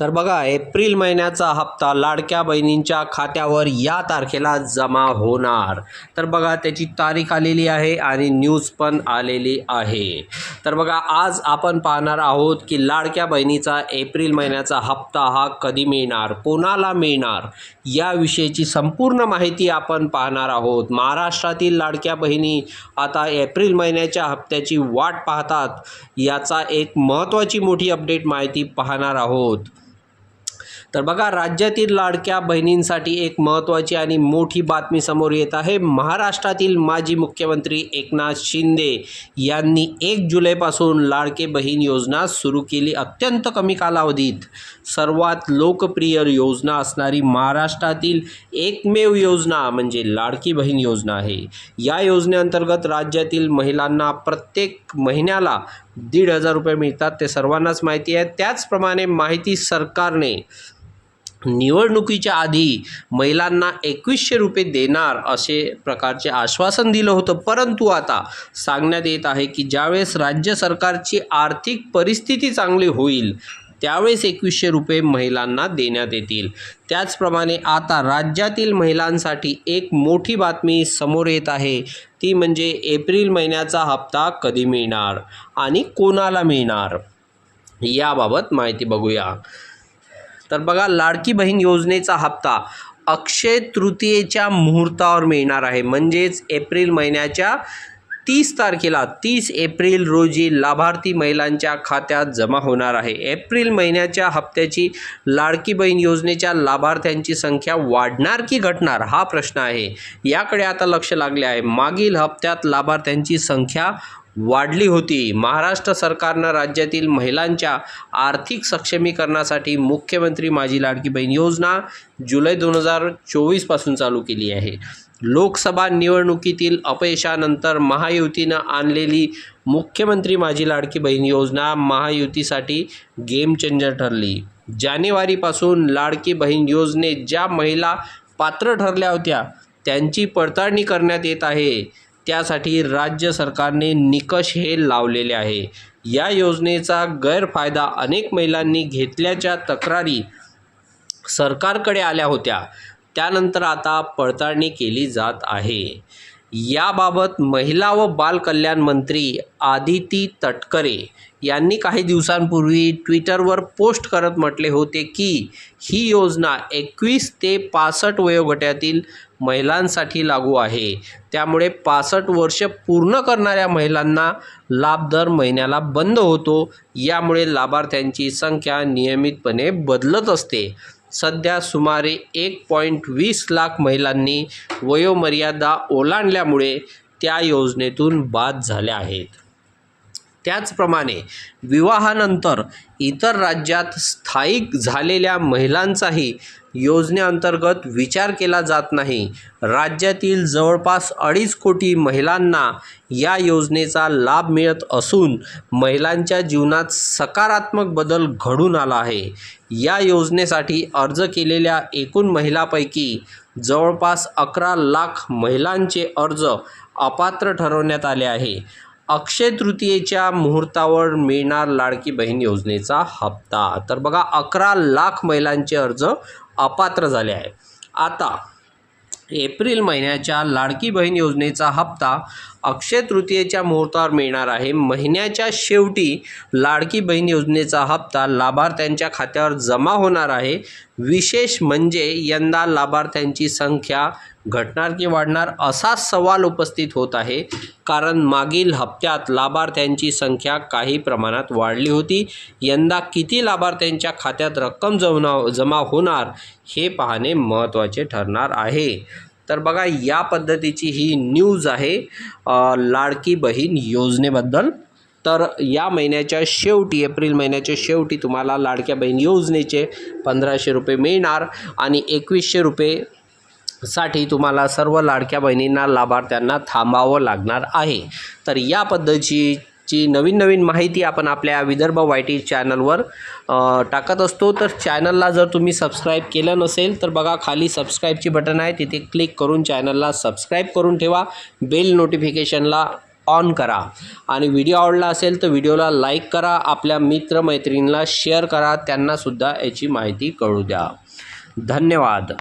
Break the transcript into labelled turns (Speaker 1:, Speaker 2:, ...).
Speaker 1: तर बघा एप्रिल महिन्याचा हप्ता लाडक्या बहिणींच्या खात्यावर या तारखेला जमा होणार. तर बघा त्याची तारीख आलेली आहे आणि न्यूज पण आलेली आहे. तर बघा आज आपण पाहणार आहोत की लाडक्या बहिणीचा एप्रिल महिन्याचा हप्ता हा कधी मिळणार कोणाला मिळणार याविषयीची संपूर्ण माहिती आपण पाहणार आहोत. महाराष्ट्रातील लाडक्या बहिणी आता एप्रिल महिन्याच्या हप्त्याची वाट पाहतात याचा एक महत्त्वाची मोठी अपडेट माहिती पाहणार आहोत. तर बघा राज्यातील लाडक्या बहिणींसाठी एक महत्त्वाची आणि मोठी बातमी समोर येत आहे. महाराष्ट्रातील माजी मुख्यमंत्री एकनाथ शिंदे यांनी एक जुलैपासून लाडके बहीण योजना सुरू केली. अत्यंत कमी कालावधीत सर्वात लोकप्रिय योजना असणारी महाराष्ट्रातील एकमेव योजना म्हणजे लाडकी बहीण योजना आहे. या योजनेअंतर्गत राज्यातील महिलांना प्रत्येक महिन्याला दीड हजार रुपये मिळतात ते सर्वांनाच माहिती आहे. त्याचप्रमाणे माहिती सरकारने निवडणुकीच्या आधी महिलांना एकवीसशे रुपये देणार असे प्रकारचे आश्वासन दिलं होतं. परंतु आता सांगण्यात येत आहे की ज्यावेळेस राज्य सरकारची आर्थिक परिस्थिती चांगली होईल त्यावेळेस एकवीसशे रुपये महिलांना देण्यात येतील. त्याचप्रमाणे आता राज्यातील महिलांसाठी एक मोठी बातमी समोर येत आहे. ती म्हणजे एप्रिल महिन्याचा हप्ता कधी मिळणार आणि कोणाला मिळणार? याबाबत माहिती बघूया. तर बघा लाडकी बहीण योजनेचा हप्ता अक्षय तृतीयेच्या मुहूर्तावर मिळणार आहे. म्हणजेच एप्रिल महिन्याच्या तीस तारखेला तीस एप्रिल रोजी लाभार्थी महिलांच्या खात्यात जमा होणार आहे. एप्रिल महिन्याच्या हप्त्याची लाडकी बहीण योजनेच्या लाभार्थ्यांची संख्या वाढणार की घटणार हा प्रश्न आहे. याकडे आता लक्ष लागले आहे. मागील हप्त्यात लाभार्थ्यांची संख्या वाढली होती. महाराष्ट्र सरकारनं राज्यातील महिलांच्या आर्थिक सक्षमीकरणासाठी मुख्यमंत्री माझी लाडकी बहीण योजना जुलै दोन हजार चोवीसपासून चालू केली आहे. लोकसभा निवडणुकीतील अपयशानंतर महायुतीनं आणलेली मुख्यमंत्री माझी लाडकी बहीण योजना महायुतीसाठी गेम चेंजर ठरली. जानेवारीपासून लाडकी बहीण योजनेत ज्या महिला पात्र ठरल्या होत्या त्यांची पडताळणी करण्यात येत आहे. त्यासाठी राज्य सरकारने निकष हे लावलेले आहे. या योजनेचा गैरफायदा अनेक महिलांनी घेतल्याच्या तक्रारी सरकारकडे आल्या होत्या. त्यानंतर आता पडताळणी केली जात आहे. याबाबत महिला व बालकल्याण मंत्री आदिती तटकरे यांनी काही दिवसांपूर्वी ट्विटरवर पोस्ट करत म्हटले होते की ही योजना एकवीस ते पासष्ट वयोगटातील महिलांसाठी लागू आहे. त्यामुळे पासष्ट वर्ष पूर्ण करणाऱ्या महिलांना लाभ दर महिन्याला बंद होतो. यामुळे लाभार्थ्यांची संख्या नियमितपणे बदलत असते. सध्या सुमारे एक पॉईंट वीस लाख महिलांनी वयोमर्यादा ओलांडल्यामुळे त्या योजनेतून बाद झाल्या आहेत. त्याचप्रमाणे विवाहानंतर इतर राज्यात स्थायिक झालेल्या महिलांचाही योजनेअंतर्गत विचार केला जात नाही. राज्यातील जवळपास अडीच कोटी महिलांना या योजनेचा लाभ मिळत असून महिलांच्या जीवनात सकारात्मक बदल घडून आला आहे. या योजनेसाठी अर्ज केलेल्या एकूण महिलांपैकी जवळपास अकरा लाख महिलांचे अर्ज अपात्र ठरवण्यात आले आहे. अक्षय तृतीयेच्या मुहूर्तावर मिळणार लाडकी बहीण योजनेचा हप्ता. तर बघा अकरा लाख महिलांचे अर्ज अपात्र झाले आहे. आता एप्रिल महिन्याच्या लाडकी बहीण योजनेचा हप्ता अक्षय तृतीयेच्या मुहूर्तावर मिळणार आहे. महिन्याच्या शेवटी लाडकी बहीण योजनेचा हप्ता लाभार्थ्यांच्या खात्यावर जमा होणार आहे. विशेष म्हणजे यंदा लाभार्थ्यांची संख्या घटणार की वाढणार असा सवाल उपस्थित होत आहे. कारण मागील हप्त्यात लाभार्थ्यांची संख्या काही प्रमाणात वाढली होती. यंदा किती लाभार्थ्यांच्या खात्यात रक्कम जमना जमा होणार हे पाहणे महत्त्वाचे ठरणार आहे. तर बघा या पद्धतीची ही न्यूज आहे लाडकी बहीण योजनेबद्दल. तर या महिन्याच्या शेवटी एप्रिल महिन्याच्या शेवटी तुम्हाला लाडक्या बहीण योजनेचे पंधराशे रुपये मिळणार आणि एकवीसशे रुपये साठी तुम्हाला सर्व लाडक्या बहिणींना लाभार्थ्यांना थांबावं लागणार आहे. तर या पद्धतीची नवीन नवीन माहिती आपण आपल्या विदर्भ वाय टी चॅनलवर टाकत असतो. तर चॅनलला जर तुम्ही सबस्क्राईब केलं नसेल तर बघा खाली सबस्क्राईबची बटन आहे. तिथे क्लिक करून चॅनलला सबस्क्राईब करून ठेवा. बेल नोटिफिकेशनला ऑन करा. आणि व्हिडिओ आवडला असेल तर व्हिडिओला लाईक करा. आपल्या मित्रमैत्रिणींना शेअर करा. त्यांनासुद्धा याची माहिती कळू द्या. धन्यवाद.